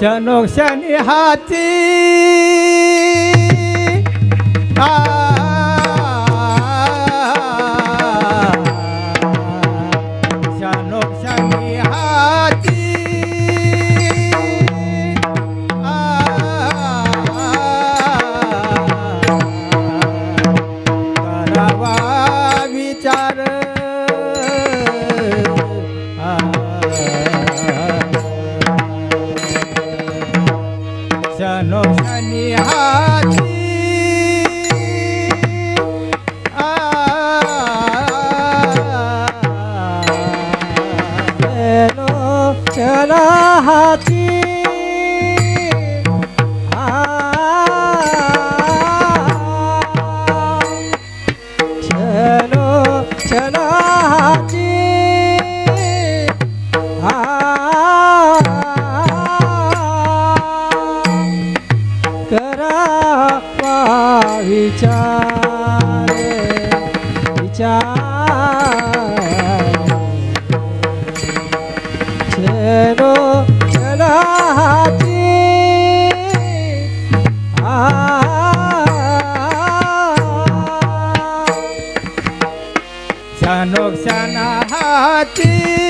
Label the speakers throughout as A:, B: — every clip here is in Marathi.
A: क्षणोक्षणी हाती. आ. Turn नुकसान हाती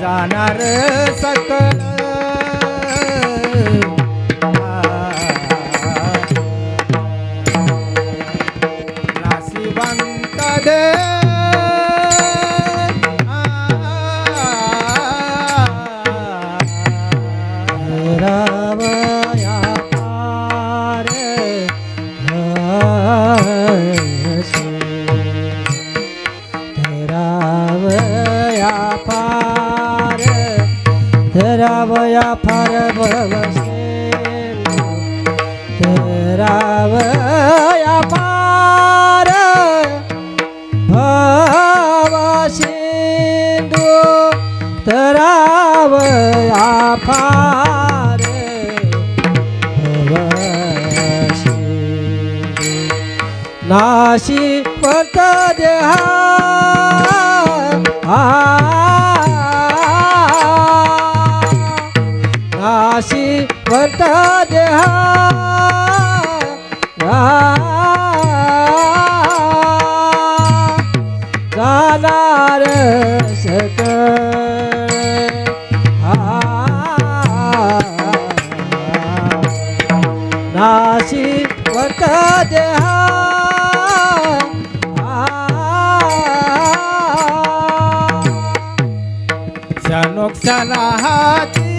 A: जाणार
B: सक नाशी परत देहा आ पत देहा जाणार सकळ नाशी वत देहा
A: क्षणोक्षणा हाती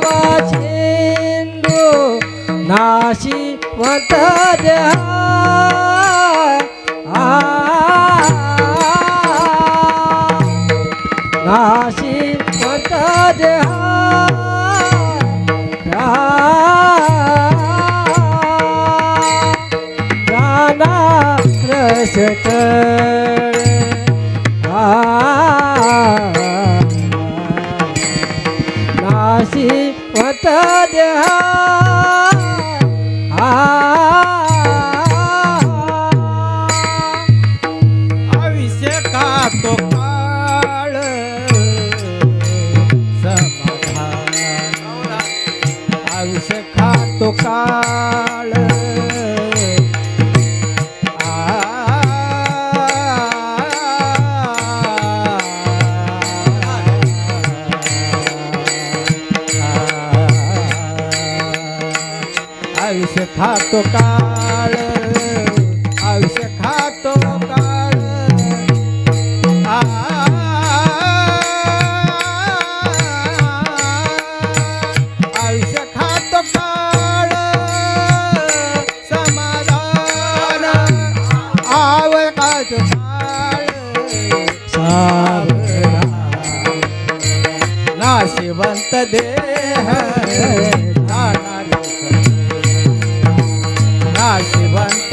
B: 바친도 나시 नाशी वत देहा
A: आयुष्य खातो काळ आयुष्य खातो काळ आयुष्य खातो काळ समाधान आव खातो काळ
B: सावधान
A: नाशिवंत देह नाशिवंत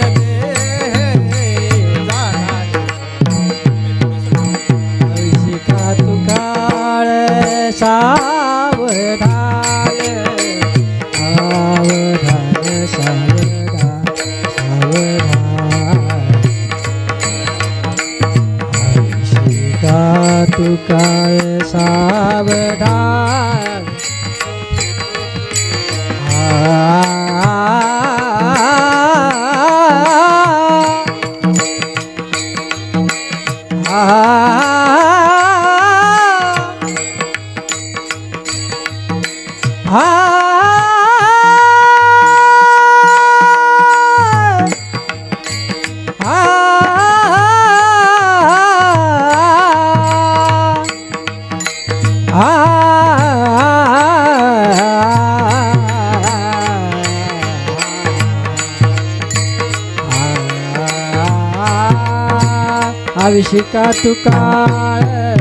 B: अभिषेका तुकाळ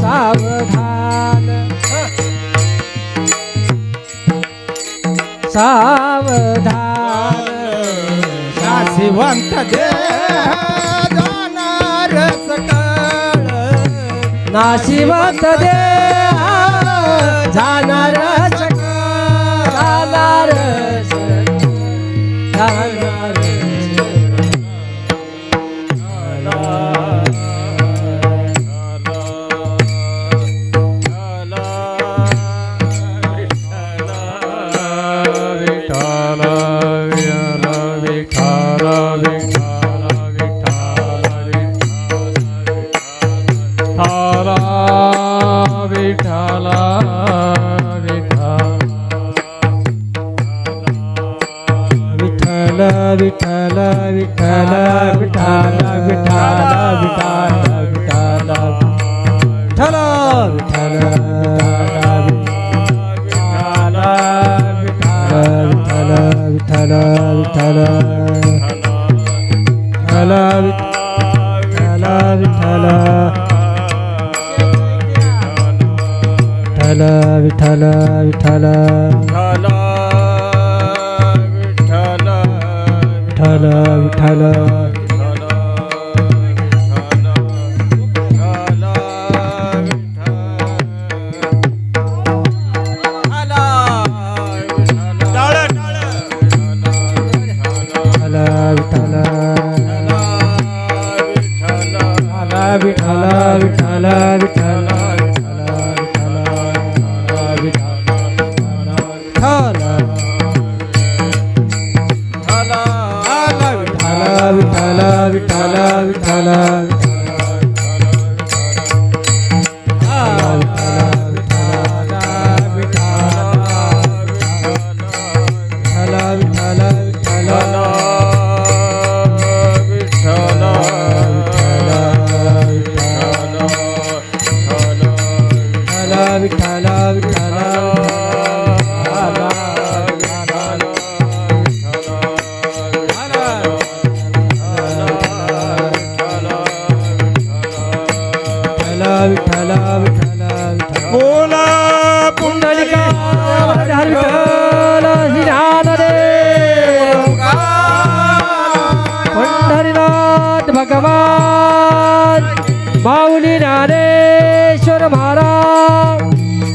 B: सावधान. सावधान.
A: नाशिवंत देह जाणार सकाळ
B: नाशिवंत दे. जाणार जाणार जाणार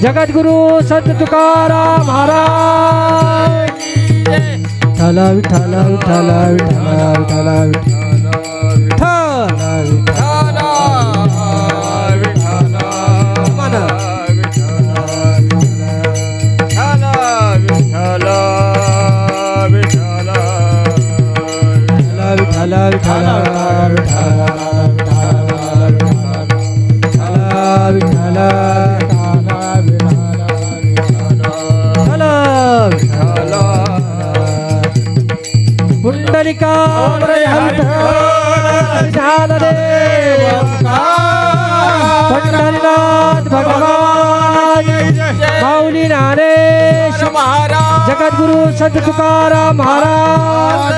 B: जगद्गुरु संत तुकाराम महाराज. थला विठाला विठाला विठाला विठाला विठाला पुंडलिका पंढरीनाथ भगवान माऊली ज्ञानेश जगद्गुरु संत तुकाराम महाराज